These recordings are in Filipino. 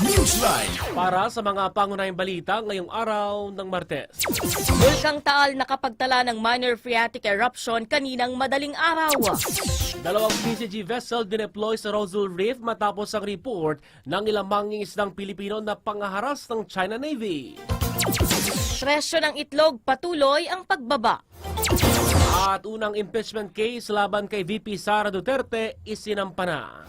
Newsline. Para sa mga pangunahing balita ngayong araw ng Martes. Bulkang Taal nakapagtala ng minor phreatic eruption kaninang madaling araw. Dalawang PCG vessel dineploy sa Rosal Reef matapos ang report ng ilang mangingisdang Pilipino na pangaharas ng China Navy. Presyo ng itlog patuloy ang pagbaba. At unang impeachment case laban kay VP Sara Duterte isinampa na.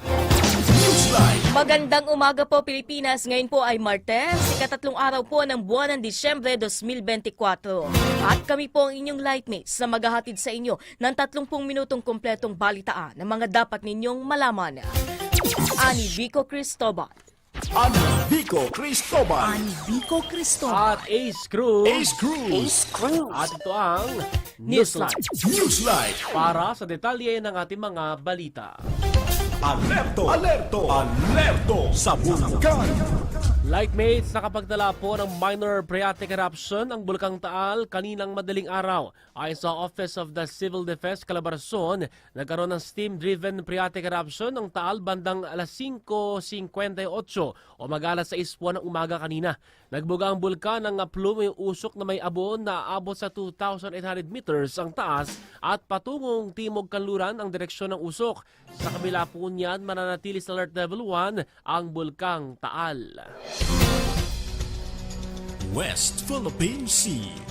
Magandang umaga po Pilipinas. Ngayon po ay Martes, ikatatlong araw po ng buwan ng Disyembre 2024. At kami po ang inyong lightmates na maghahatid sa inyo ng 30 minutong kompletong balitaan ng mga dapat ninyong malaman. Ani Vico Cristobal. Ani Vico Cristobal. Vico Cristobal. At Ace Cruz. Ace Cruz. Ace Cruz. At ito ang. Newsline. Newsline. Para sa detalye ng ating mga balita. Alerto. Alerto. Alerto. Sa bulkan. Lightmates, nakapagdala po ng minor phreatic eruption ang Bulkang Taal kaninang madaling araw. Ayon sa Office of the Civil Defense Calabarzon, nagkaroon ng steam-driven phreatic eruption ng Taal bandang alas 5.58 o mag-alas 6 po ng umaga kanina. Nagbuga ang bulkan ng plume usok na may abon na aabot sa 2,800 meters ang taas at patungong timog kanluran ang direksyon ng usok. Sa kabila po niyan, mananatili sa alert level 1 ang Bulkang Taal. West Philippine Sea.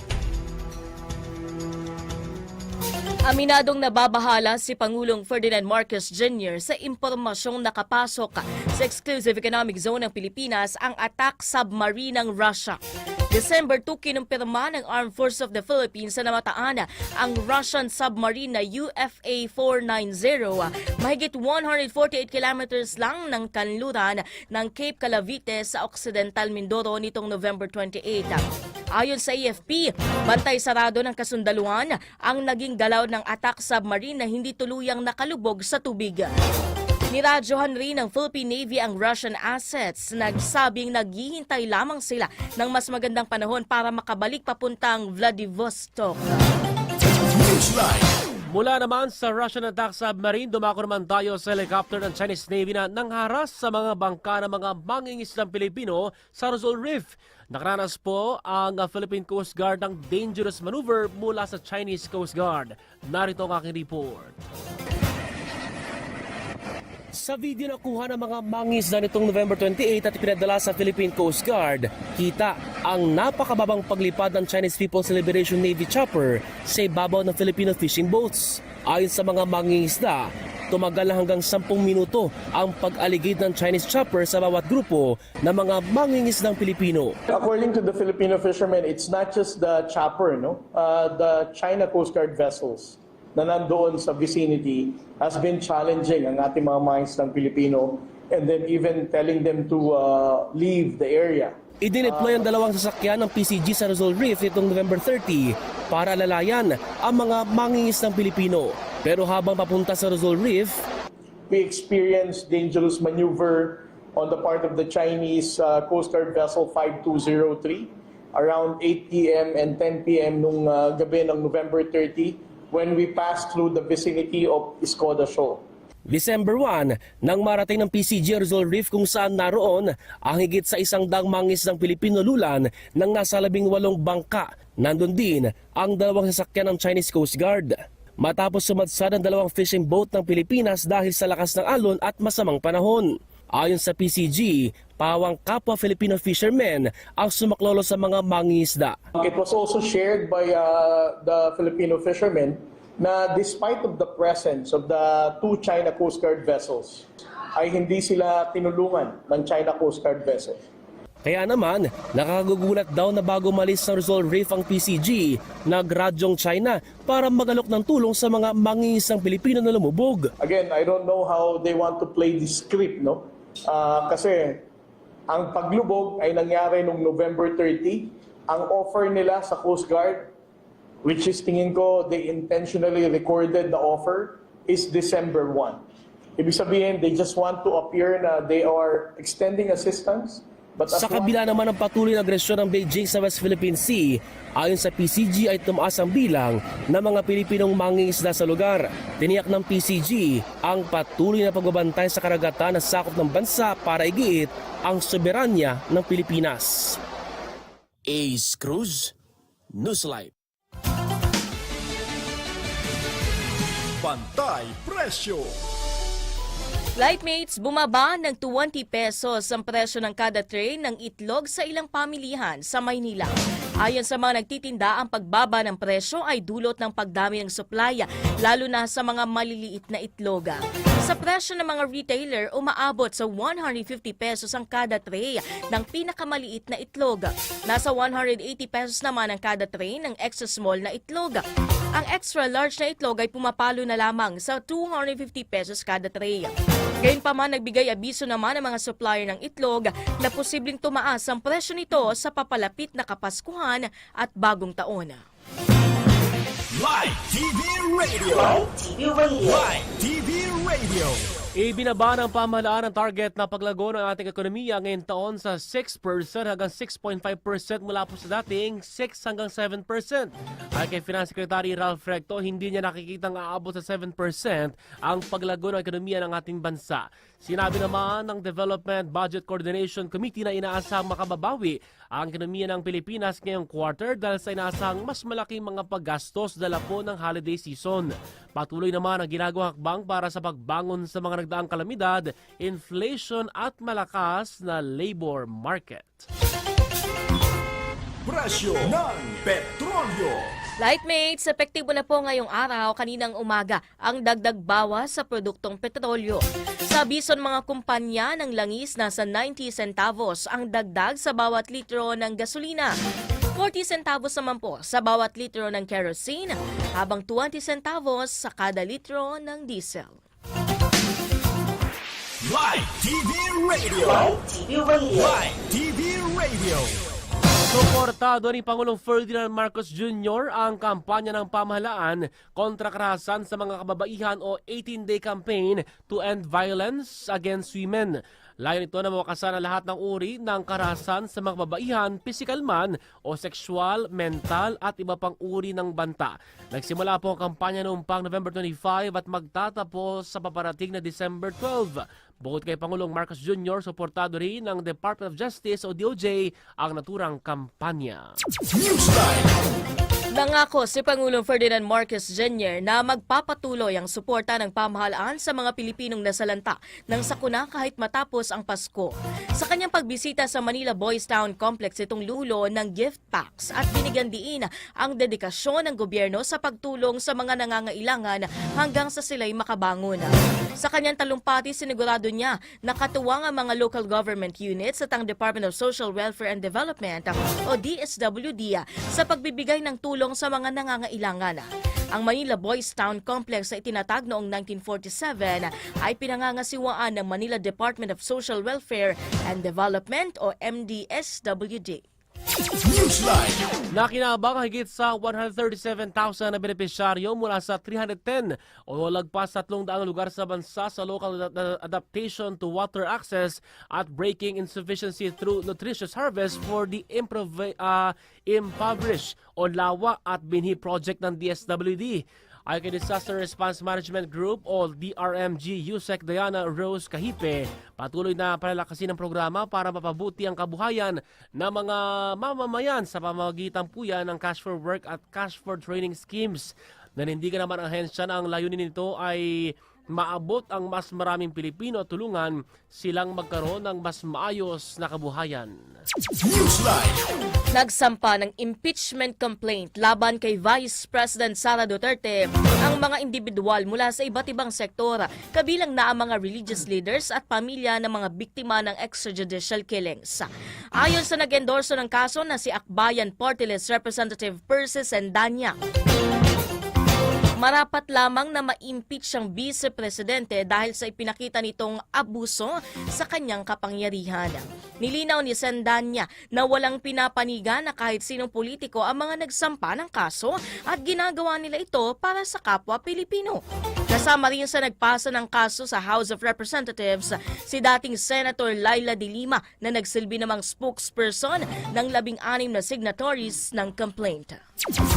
Aminadong nababahala si Pangulong Ferdinand Marcos Jr. sa impormasyong nakapasok sa exclusive economic zone ng Pilipinas ang attack submarine ng Russia. December 2, kinumpirma ng Armed Forces of the Philippines na namataan ang Russian submarine na UFA-490 mahigit 148 kilometers lang ng kanluran ng Cape Calavite sa Occidental Mindoro nitong November 28. Ayon sa AFP, bantay sarado ng kasundaluhan ang naging galaw ng attack submarine na hindi tuluyang nakalubog sa tubig. Niradyohan rin ng Philippine Navy ang Russian assets. Nagsabing naghihintay lamang sila ng mas magandang panahon para makabalik papuntang Vladivostok. Newsline. Mula naman sa Russian attack submarine, dumako naman tayo sa helicopter ng Chinese Navy na nangharas sa mga bangka ng mga mangingislang Pilipino sa Rizal Reef. Nakaranas po ang Philippine Coast Guard ng dangerous maneuver mula sa Chinese Coast Guard. Narito ang aking report. Sa video na kuha ng mga mangisda nitong November 28 at pinadala sa Philippine Coast Guard, kita ang napakababang paglipad ng Chinese People's Liberation Navy chopper sa ibabaw ng Filipino fishing boats. Ayon sa mga mangingisda, tumagal na hanggang 10 minuto ang pag-aligid ng Chinese chopper sa bawat grupo ng mga mangingisdang Pilipino. According to the Filipino fishermen, it's not just the chopper, no? Uh, the China Coast Guard vessels na nandoon sa vicinity has been challenging ang ating mga mines ng Pilipino and then even telling them to uh, leave the area. Idineploy ang dalawang sasakyan ng PCG sa Rizal Reef nitong November 30 para lalayan ang mga mangingisdang Pilipino. Pero habang papunta sa Rizal Reef, We experienced dangerous maneuver on the part of the Chinese uh, Coast Guard vessel 5203 around 8 p.m. and 10 p.m. nung uh, gabi ng November 30 when we passed through the vicinity of Escoda Shoal. December 1, nang marating ng PCG Rizal Reef kung saan naroon ang higit sa isang dang mangis ng Pilipino lulan ng nasa labing walong bangka. Nandun din ang dalawang sasakyan ng Chinese Coast Guard. Matapos sumadsad ang dalawang fishing boat ng Pilipinas dahil sa lakas ng alon at masamang panahon. Ayon sa PCG, pawang kapwa Filipino fishermen ang sumaklolo sa mga mangingisda. It was also shared by uh, the Filipino fishermen na despite of the presence of the two China Coast Guard vessels, ay hindi sila tinulungan ng China Coast Guard vessel. Kaya naman, nakakagugulat daw na bago malis sa Rizal Reef ang PCG, nagradyong China para magalok ng tulong sa mga mangingisang Pilipino na lumubog. Again, I don't know how they want to play this script, no? Ah, kasi ang paglubog ay nangyari noong November 30. Ang offer nila sa Coast Guard, which is tingin ko they intentionally recorded the offer, is December 1. Ibig sabihin, they just want to appear na they are extending assistance. Sa kabila naman ng patuloy na agresyon ng Beijing sa West Philippine Sea, ayon sa PCG ay tumaas ang bilang ng mga Pilipinong mangingisda sa lugar. Tiniyak ng PCG ang patuloy na pagbabantay sa karagatan na sakop ng bansa para igiit ang soberanya ng Pilipinas. Ace Cruz, Newslight. Pantay Presyo. Lightmates, bumaba ng 20 pesos ang presyo ng kada tray ng itlog sa ilang pamilihan sa Maynila. Ayon sa mga nagtitinda, ang pagbaba ng presyo ay dulot ng pagdami ng supply, lalo na sa mga maliliit na itloga. Sa presyo ng mga retailer, umaabot sa 150 pesos ang kada tray ng pinakamaliit na itlog. Nasa 180 pesos naman ang kada tray ng extra small na itlog. Ang extra large na itlog ay pumapalo na lamang sa 250 pesos kada tray. Gayunpaman, nagbigay abiso naman ang mga supplier ng itlog na posibleng tumaas ang presyo nito sa papalapit na Kapaskuhan at Bagong Taon. Live TV Radio. Live TV Radio. Live TV Radio. Ibinaba ng pamahalaan ang target na paglago ng ating ekonomiya ngayong taon sa 6% hanggang 6.5% mula po sa dating 6 hanggang 7%. Ay kay Finance Secretary Ralph Recto, hindi niya nakikitang aabot sa 7% ang paglago ng ekonomiya ng ating bansa. Sinabi naman ng Development Budget Coordination Committee na inaasahang makababawi ang ekonomiya ng Pilipinas ngayong quarter dahil sa inaasahang mas malaking mga paggastos dala po ng holiday season. Patuloy naman ang ginagawa hakbang para sa pagbangon sa mga nagdaang kalamidad, inflation at malakas na labor market. Presyo ng petrolyo. Lightmates, epektibo na po ngayong araw kaninang umaga ang dagdag bawas sa produktong petrolyo. Sa bison mga kumpanya ng langis nasa 90 centavos ang dagdag sa bawat litro ng gasolina. 40 centavos naman po sa bawat litro ng kerosene, habang 20 centavos sa kada litro ng diesel. Live TV Radio. Live TV Radio. Live TV Radio. Suportado ni Pangulong Ferdinand Marcos Jr. ang kampanya ng pamahalaan kontra karahasan sa mga kababaihan o 18-day campaign to end violence against women. Layon ito na mawakasan ang lahat ng uri ng karahasan sa mga kababaihan, physical man o sexual, mental at iba pang uri ng banta. Nagsimula po ang kampanya noong pang November 25 at magtatapos sa paparating na December 12. Bukod kay Pangulong Marcos Jr., suportado rin ng Department of Justice o DOJ ang naturang kampanya. Newsline. Nangako si Pangulong Ferdinand Marcos Jr. na magpapatuloy ang suporta ng pamahalaan sa mga Pilipinong nasalanta ng sakuna kahit matapos ang Pasko. Sa kanyang pagbisita sa Manila Boys Town Complex itong lulo ng gift packs at binigyan diin ang dedikasyon ng gobyerno sa pagtulong sa mga nangangailangan hanggang sa sila'y makabangon. Sa kanyang talumpati, sinigurado niya nakatuwang ang mga local government units at ang Department of Social Welfare and Development o DSWD sa pagbibigay ng tulong sa mga nangangailangan. Ang Manila Boys Town Complex na itinatag noong 1947 ay pinangangasiwaan ng Manila Department of Social Welfare and Development o MDSWD. Newsline. Nakinabang ang higit sa 137,000 na benepisyaryo mula sa 310 o lagpas 300 lugar sa bansa sa local ad- adaptation to water access at breaking insufficiency through nutritious harvest for the improv- uh, impoverished o lawa at binhi project ng DSWD. Ay kay Disaster Response Management Group o DRMG USEC Diana Rose Kahipe, patuloy na palalakasin ang programa para mapabuti ang kabuhayan ng mga mamamayan sa pamamagitan po yan ng Cash for Work at Cash for Training schemes. Nanindigan naman ang ahensya na ang layunin nito ay maabot ang mas maraming Pilipino at tulungan silang magkaroon ng mas maayos na kabuhayan. Nagsampa ng impeachment complaint laban kay Vice President Sara Duterte ang mga individual mula sa iba't ibang sektor, kabilang na ang mga religious leaders at pamilya ng mga biktima ng extrajudicial killings. Ayon sa nag-endorso ng kaso na si Akbayan Party List Representative Persis Endanya, marapat lamang na ma-impeach ang vice-presidente dahil sa ipinakita nitong abuso sa kanyang kapangyarihan. Nilinaw ni Sendanya na walang pinapanigan na kahit sinong politiko ang mga nagsampa ng kaso at ginagawa nila ito para sa kapwa Pilipino. Kasama rin sa nagpasa ng kaso sa House of Representatives si dating Senator Laila de Lima na nagsilbi namang spokesperson ng labing-anim na signatories ng complaint.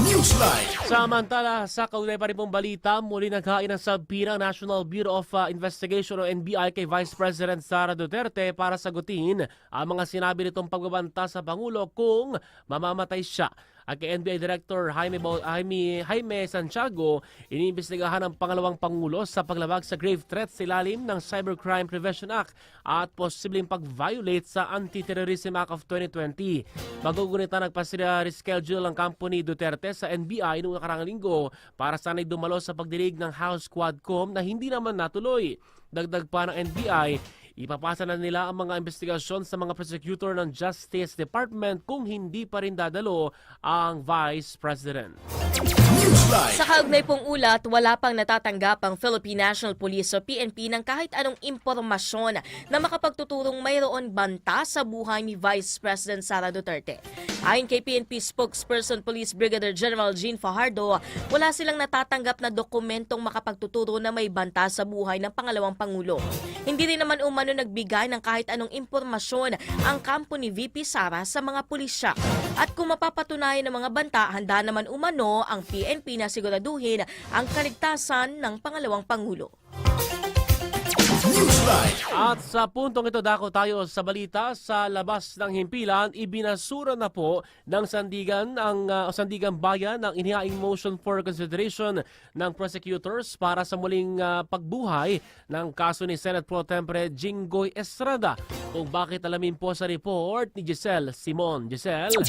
Newsline. Samantala, sa kaulay pa rin pong balita, muli naghain ng sabpira ang National Bureau of uh, Investigation o NBI kay Vice President Sara Duterte para sagutin ang mga sinabi nitong pagbabanta sa Pangulo kung mamamatay siya. At kay NBI Director Jaime, Bau- Jaime, Jaime Santiago, iniimbestigahan ang pangalawang Pangulo sa paglabag sa grave threat sa ilalim ng Cybercrime Prevention Act at posibleng pag-violate sa Anti-Terrorism Act of 2020. Magugunita nagpa-reschedule ang company Duterte sa NBI noong nakarang linggo para sana'y dumalo sa pagdinig ng House Quadcom na hindi naman natuloy. Dagdag pa ng NBI, ipapasa na nila ang mga investigasyon sa mga prosecutor ng Justice Department kung hindi pa rin dadalo ang Vice President. Sa kaugnay pong ulat, wala pang natatanggap ang Philippine National Police o PNP ng kahit anong impormasyon na makapagtuturong mayroon banta sa buhay ni Vice President Sara Duterte. Ayon kay PNP spokesperson Police Brigadier General Jean Fajardo, wala silang natatanggap na dokumentong makapagtuturo na may banta sa buhay ng pangalawang Pangulo. Hindi rin naman umano nagbigay ng kahit anong impormasyon ang kampo ni VP Sara sa mga pulisya. At kung mapapatunayan ng mga banta, handa naman umano ang PNP na siguraduhin ang kaligtasan ng pangalawang Pangulo. At sa puntong ito, dako tayo sa balita sa labas ng himpilan, ibinasura na po ng Sandigan ang uh, Sandigan Bayan ang inihaing motion for consideration ng prosecutors para sa muling uh, pagbuhay ng kaso ni Senate Pro Tempore Jinggoy Estrada. Kung bakit alamin po sa report ni Giselle Simon. Giselle?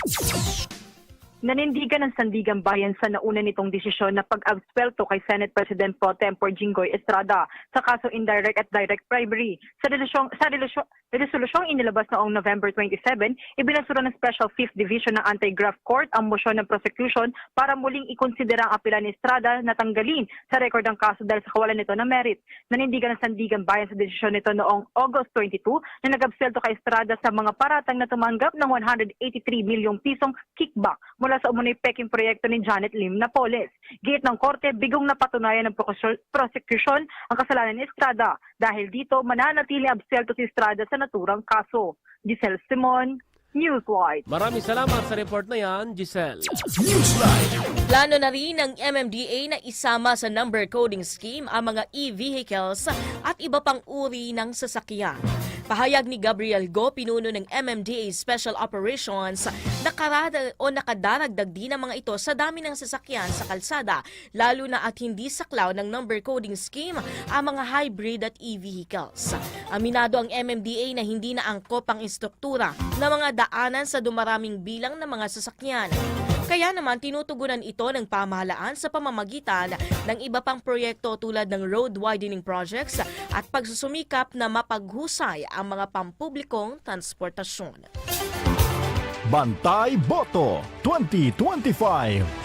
Nanindigan ng Sandigan Bayan sa nauna nitong desisyon na pag-absuelto kay Senate President Pro Tempore Jinggoy Estrada sa kaso indirect at direct bribery. Sa resolusyon, sa resolusyon, resolusyong inilabas noong November 27, ibinasura ng Special Fifth Division ng Anti-Graft Court ang motion ng prosecution para muling ikonsidera ang apela ni Estrada na tanggalin sa record ng kaso dahil sa kawalan nito ng merit. Nanindigan ng Sandigan Bayan sa desisyon nito noong August 22 na nag-absuelto kay Estrada sa mga paratang na tumanggap ng 183 milyong pisong kickback mula sa umunoy peking proyekto ni Janet Lim Napoles. Gate ng korte, bigong napatunayan ng prosecution ang kasalanan ni Estrada. Dahil dito, mananatili absuelto si Estrada sa naturang kaso. Giselle Simon, Newswide. Maraming salamat sa report na yan, Giselle. Newsline. Plano na rin ng MMDA na isama sa number coding scheme ang mga e-vehicles at iba pang uri ng sasakyan. Pahayag ni Gabriel Go, pinuno ng MMDA Special Operations, nakarada o nakadaragdag din ang mga ito sa dami ng sasakyan sa kalsada, lalo na at hindi saklaw ng number coding scheme ang mga hybrid at e-vehicles. Aminado ang MMDA na hindi na angkop ang istruktura ng mga daanan sa dumaraming bilang ng mga sasakyan. Kaya naman tinutugunan ito ng pamahalaan sa pamamagitan ng iba pang proyekto tulad ng road widening projects at pagsusumikap na mapaghusay ang mga pampublikong transportasyon. Bantay Boto 2025.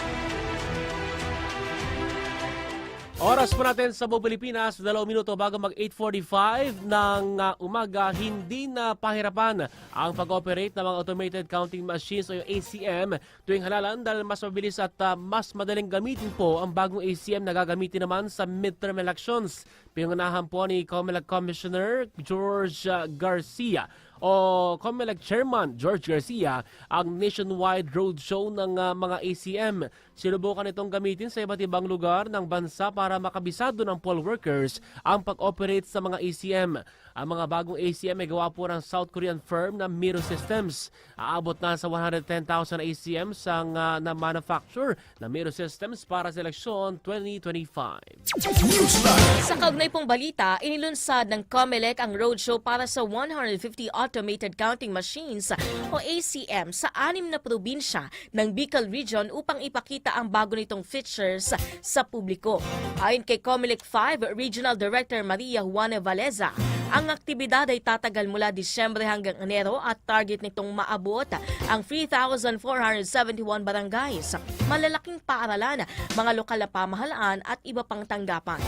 Oras po natin sa Buong Pilipinas, dalawang minuto bago mag 8.45 ng uh, umaga, hindi na pahirapan ang pag-operate ng mga automated counting machines o yung ACM tuwing halalan dahil mas mabilis at uh, mas madaling gamitin po ang bagong ACM na gagamitin naman sa midterm elections. Pingunahan po ni COMELEC Commissioner George uh, Garcia o COMELEC Chairman George Garcia ang nationwide roadshow ng uh, mga ACM. Sinubukan itong gamitin sa iba't ibang lugar ng bansa para makabisado ng poll workers ang pag-operate sa mga ACM. Ang mga bagong ACM ay gawa po ng South Korean firm na Miro Systems. Aabot na sa 110,000 ACM sa uh, na manufacture na Miro Systems para sa eleksyon 2025. Newsline. Sa kaugnay pong balita, inilunsad ng COMELEC ang roadshow para sa 150 automated counting machines o ACM sa anim na probinsya ng Bicol Region upang ipakita ang bago nitong features sa publiko. Ayon kay COMELEC 5 Regional Director Maria Juana Valeza, Ang aktibidad ay tatagal mula Disyembre hanggang Enero at target nitong maabot ang 3,471 barangays, malalaking paaralan, mga lokal na pamahalaan at iba pang tanggapan.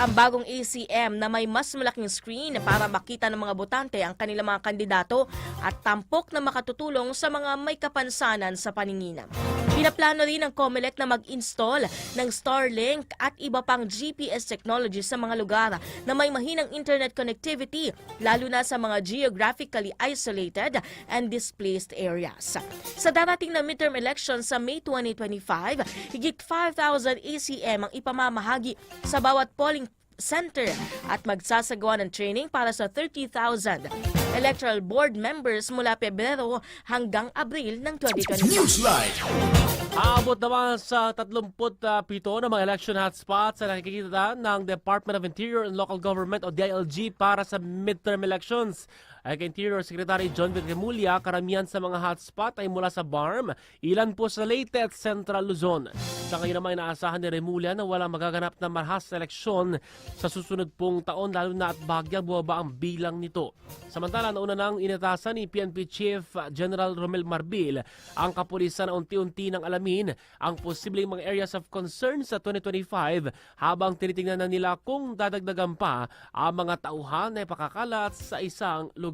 Ang bagong ACM na may mas malaking screen para makita ng mga botante ang kanilang mga kandidato at tampok na makatutulong sa mga may kapansanan sa paninginan. Pinaplano rin ng COMELEC na mag-install ng Starlink at iba pang GPS technology sa mga lugar na may mahinang internet connectivity, lalo na sa mga geographically isolated and displaced areas. Sa darating na midterm election sa May 2025, higit 5,000 ACM ang ipamamahagi sa bawat polling center at magsasagawa ng training para sa 30,000 electoral board members mula Pebrero hanggang Abril ng 2025. Newsline. Aabot naman sa 37 na mga election hotspots na nakikita ng Department of Interior and Local Government o DILG para sa midterm elections. Ay Interior Secretary John Villamulya, karamihan sa mga hotspot ay mula sa BARM, ilan po sa Leyte at Central Luzon. Sa ngayon naman inaasahan ni Remulla na walang magaganap na marahas na eleksyon sa susunod pong taon lalo na at bagyang bumaba ang bilang nito. Samantala, nauna nang inatasan ni PNP Chief General Romel Marbil ang kapulisan na unti-unti nang alamin ang posibleng mga areas of concern sa 2025 habang tinitingnan na nila kung dadagdagan pa ang mga tauhan na ipakakalat sa isang lugar.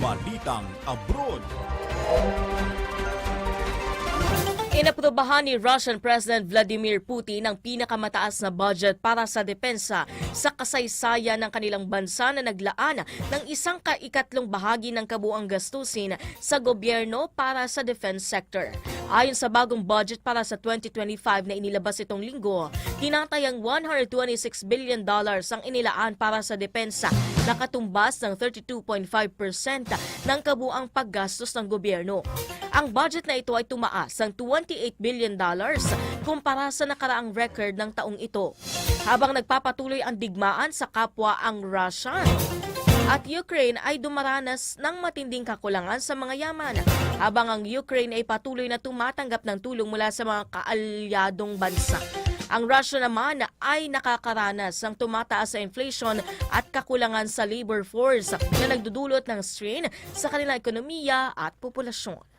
Balitang Abroad. Inaprubahan ni Russian President Vladimir Putin ang pinakamataas na budget para sa depensa sa kasaysayan ng kanilang bansa na naglaan ng isang kaikatlong bahagi ng kabuang gastusin sa gobyerno para sa defense sector. Ayon sa bagong budget para sa 2025 na inilabas itong linggo, tinatayang 126 billion dollars ang inilaan para sa depensa, nakatumbas ng 32.5% ng kabuang paggastos ng gobyerno. Ang budget na ito ay tumaas ng 28 billion dollars kumpara sa nakaraang record ng taong ito. Habang nagpapatuloy ang digmaan sa kapwa ang Russia at Ukraine ay dumaranas ng matinding kakulangan sa mga yaman, habang ang Ukraine ay patuloy na tumatanggap ng tulong mula sa mga kaalyadong bansa. Ang Russia naman ay nakakaranas ng tumataas sa inflation at kakulangan sa labor force na nagdudulot ng strain sa kanilang ekonomiya at populasyon.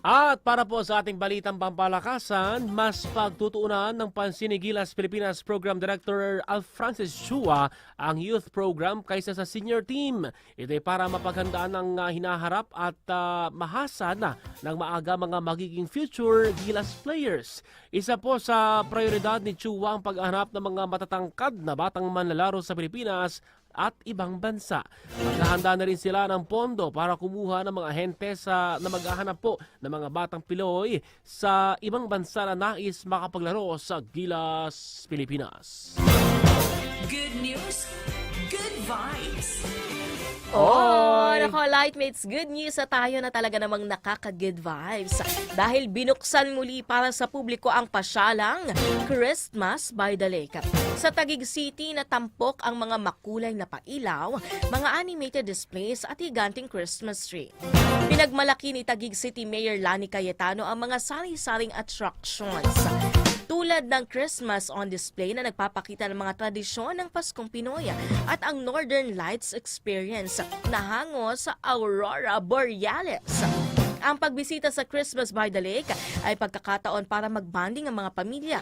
At para po sa ating balitang pampalakasan, mas pagtutuunan ng pansin ni Gilas Pilipinas Program Director Alf Francis Chua ang youth program kaysa sa senior team. Ito ay para mapaghandaan ng ah, hinaharap at ah, mahasa na ng maaga mga magiging future Gilas players. Isa po sa prioridad ni Chua ang paghanap ng mga matatangkad na batang manlalaro sa Pilipinas at ibang bansa. Maghahanda na rin sila ng pondo para kumuha ng mga ahente sa, na maghahanap po ng mga batang Piloy sa ibang bansa na nais makapaglaro sa Gilas, Pilipinas. Good news, good vibes. Oh, nako, Lightmates, good news sa tayo na talaga namang nakaka-good vibes. Dahil binuksan muli para sa publiko ang pasyalang Christmas by the Lake. Sa Taguig City, natampok ang mga makulay na pailaw, mga animated displays at higanting Christmas tree. Pinagmalaki ni Taguig City Mayor Lani Cayetano ang mga sari-saring attractions. Tulad ng Christmas on display na nagpapakita ng mga tradisyon ng Paskong Pinoy at ang Northern Lights Experience na hango sa Aurora Borealis. Ang pagbisita sa Christmas by the Lake ay pagkakataon para magbanding ang mga pamilya,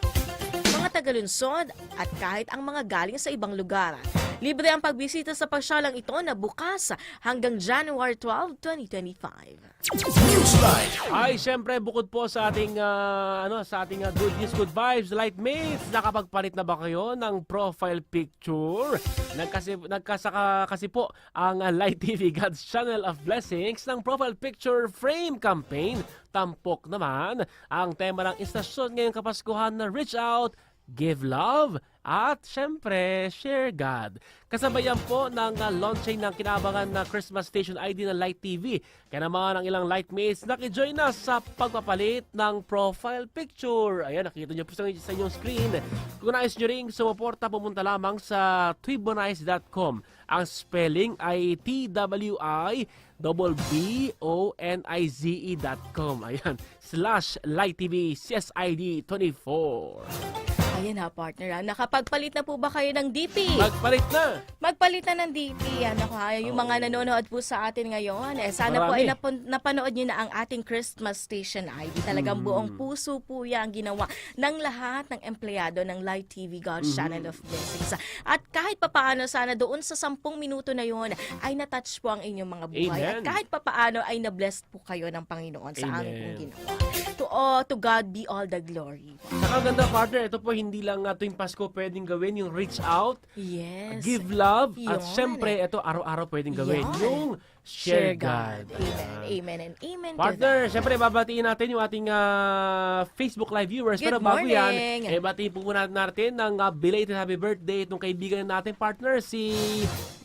mga tagalunsod at kahit ang mga galing sa ibang lugar. Libre ang pagbisita sa pasyalang ito na bukas hanggang January 12, 2025. Newsline. Ay, syempre bukod po sa ating ah, ano sa ating ah, good news, good vibes, lightmates, nakapagpalit na ba kayo ng profile picture? Nagkasi nagkasaka kasi po ang ah, Light TV God's Channel of Blessings ng profile picture frame campaign. Tampok naman ang tema ng istasyon ngayong Kapaskuhan na Reach Out, Give Love, at syempre, Share God. Kasabayan po ng uh, launching ng kinabangan na Christmas Station ID ng Light TV. Kaya naman ang ilang Lightmates nakijoin na sa pagpapalit ng profile picture. Ayan, nakita niyo po sa, sa inyong screen. Kung nais nyo ring sumuporta, pumunta lamang sa twibonize.com. Ang spelling ay T-W-I double B-O-N-I-Z-E E dot com. Ayan, slash Light TV CSID 24. Ayan ha, partner. Ha. Nakapagpalit na po ba kayo ng DP? Magpalit na! Magpalit na ng DP. Ano ha, yung mga nanonood po sa atin ngayon. Eh, sana po Marami. ay napon- napanood nyo na ang ating Christmas Station ID. Talagang buong puso po yan ang ginawa ng lahat ng empleyado ng Light TV God's Channel of Blessings. At kahit papaano sana doon sa sampung minuto na yon ay natouch po ang inyong mga buhay. Amen. At kahit papaano ay na-blessed po kayo ng Panginoon sa Amen. aming ginawa. To, oh, to God be all the glory. Saka ang ganda partner, ito po hindi lang uh, tuwing Pasko pwedeng gawin yung reach out, Yes. give love, at Yun. syempre ito araw-araw pwedeng gawin Yan. yung share God. Amen. Amen and amen to Partner, that. syempre babatiin natin yung ating ah, Facebook Live viewers. Good Pero bago yan, morning. eh, batiin po muna natin ng uh, belated happy birthday itong kaibigan natin partner, si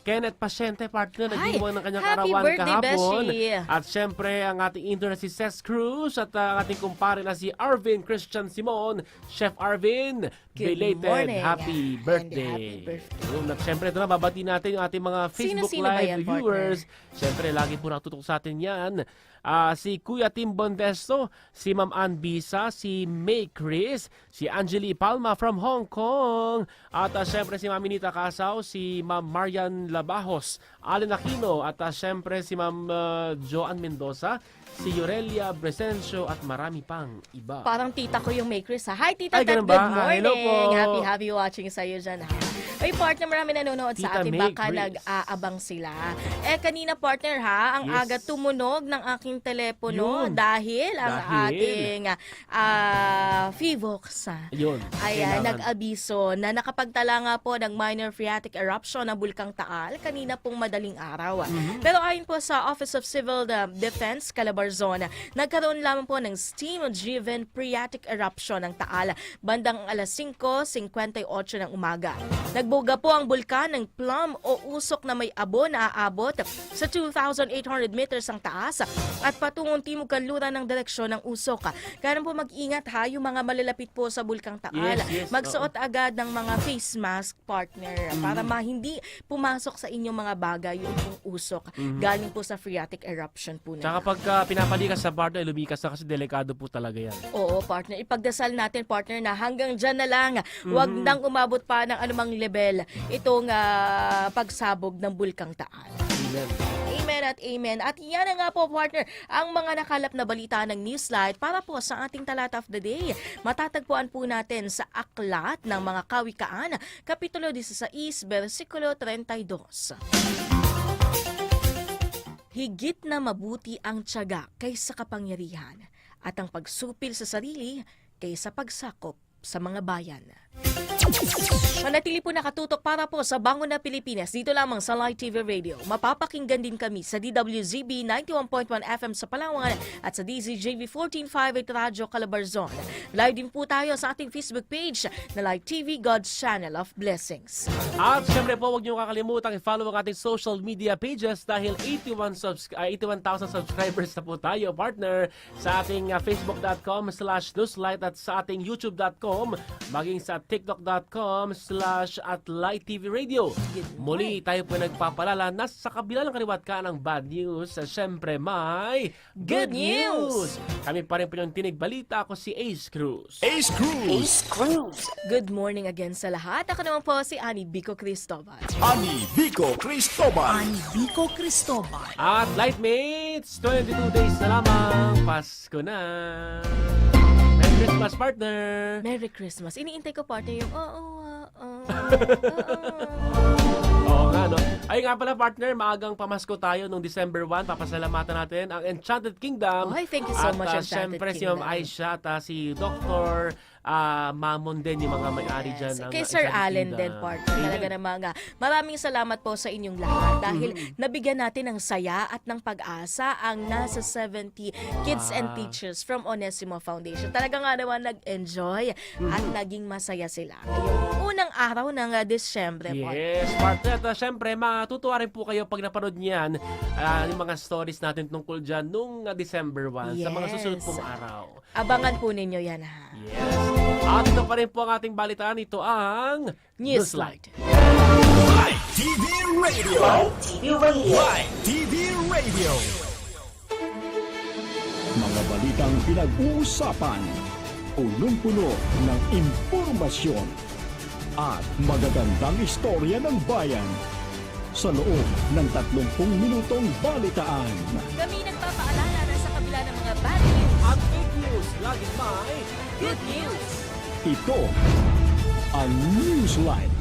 Kenneth Pasyente, partner, nagdiwang ng kanyang happy karawan birthday, kahapon. Beshi. At syempre, ang ating intern na si Cesc Cruz at uh, ang ating kumpare na si Arvin Christian Simon. Chef Arvin, Good belated morning. happy birthday. happy birthday. At syempre, ito na, babatiin natin yung ating mga Facebook Sino-sino ba Live yan, partner? viewers. Siyempre, lagi po natutok sa atin yan. Ah, si Kuya Tim Bondesto, si Ma'am Ann Bisa, si May Chris, si Angeli Palma from Hong Kong, at uh, siyempre si Ma'am Minita Casaw, si Ma'am Marian Labajos, Allen Aquino, at uh, siyempre si Ma'am uh, Joan Mendoza, si Yorelia Bresencio, at marami pang iba. Parang tita ko yung May Chris ha. Hi Tita Ay, Tat, good ba? Ah, morning. hello po. Happy happy watching sa iyo dyan ha. Ay partner, marami nanonood sa Tita atin. May Baka nag-aabang sila. Eh kanina partner ha, ang Yes. aga tumunog ng aking telepono Yun. dahil ang Dahil. ating ah Fivox Ayun. Ayan, kailangan. nag-abiso na nakapagtala nga po ng minor phreatic eruption ng Bulkang Taal kanina pong madaling araw. Mhm. Pero ayon po sa Office of Civil uh, Defense, Calabarzon, nagkaroon lamang po ng steam-driven phreatic eruption ng Taal bandang alas 5.58 ng umaga. Nagbuga po ang bulkan ng plum o usok na may abo na aabot sa 2,800 meters ang taas at patungong timog kanluran ng direksyon ng usok. Kaya po mag-ingat ha yung mga malalapit po sa Bulkang Taal. Yes, yes, Magsuot agad ng mga face mask partner para ma hindi pumasok sa inyong mga bagay yung usok galing po sa phreatic eruption po na. Tsaka pag uh, pinapalikas sa eh, lumikas na kasi delikado po talaga yan. Oo, partner. Ipagdasal natin, partner, na hanggang dyan na lang. Huwag nang umabot pa ng anumang level itong ah, pagsabog ng Bulkang Taal. Amen. Amen at amen. At yan na nga po, partner, ang mga nakalap na balita ng Newslight para po sa ating talat of the day. Matatagpuan po natin sa Aklat ng mga Kawikaan, Kapitulo 16, versikulo 32. Higit na mabuti ang tiyaga kaysa kapangyarihan at ang pagsupil sa sarili kaysa pagsakop sa mga bayan. Manatili po nakatutok para po sa Bangon na Pilipinas dito lamang sa Light TV Radio. Mapapakinggan din kami sa DWZB 91.1 FM sa Palawan at sa DZJV 1458 Radyo Calabarzon. Live din po tayo sa ating Facebook page na Light TV God's Channel of Blessings. At syempre po, huwag niyo kakalimutan i-follow ang ating social media pages dahil 81 subs ah, 81,000 subscribers na po tayo, partner, sa ating ah, facebook.com slash newslight at sa ating youtube.com maging sa tiktok.com slash at light TV radio. Muli tayo po nagpapalala na sa kabila ng kaliwat ka ng bad news, syempre may Good news! Kami pa rin po yung tinig balita. Ako si Ace Cruz. Ace Cruz. Good morning again sa lahat. Ako naman po si Annie Bico Cristobal. Ani Vico Cristobal. Vico Cristobal. At Lightmates, 22 days na lamang. Pasko na. Christmas, partner. Merry Christmas. Iniintay ko partner yung oo, oo, oo. Oo nga, no? Ay nga pala, partner, maagang pamasko tayo nung December 1. Papasalamatan natin ang Enchanted Kingdom. Ay, thank you so at, much, ah, Enchanted syempre, si Ma'am Kingdom. Aisha at ah, si Dr. ah, Mamon din, yung mga may-ari dyan. ng Kay Sir Enchanted Allen Kingdom. din, partner. Talaga namang ah, maraming salamat po sa inyong lahat dahil Mm-hmm. nabigyan natin ng saya at ng pag-asa ang nasa 70 kids and Ah. teachers from Onesimo Foundation. Talaga nga naman nag-enjoy at Mm-hmm. naging masaya sila. Ngayong unang araw ng uh, Disyembre, partner. Yes, partner. At uh, syempre, matutuwa rin po kayo pag napanood niyan ah, yung mga stories natin tungkol dyan nung ah, December 1 sa mga susunod pong araw. Abangan po ninyo yan ha. Yes. At ito pa rin po ang ating balitaan. Ito ang Newslight. Light TV Radio. TV Radio. TV Radio. Mga balitang pinag-uusapan, punong-puno ng impormasyon at magagandang istorya ng bayan sa loob ng 30 minutong balitaan. Kami nagpapaalala na sa kabila ng mga bad news, At fake news, laging may good news. Ito ang Newsline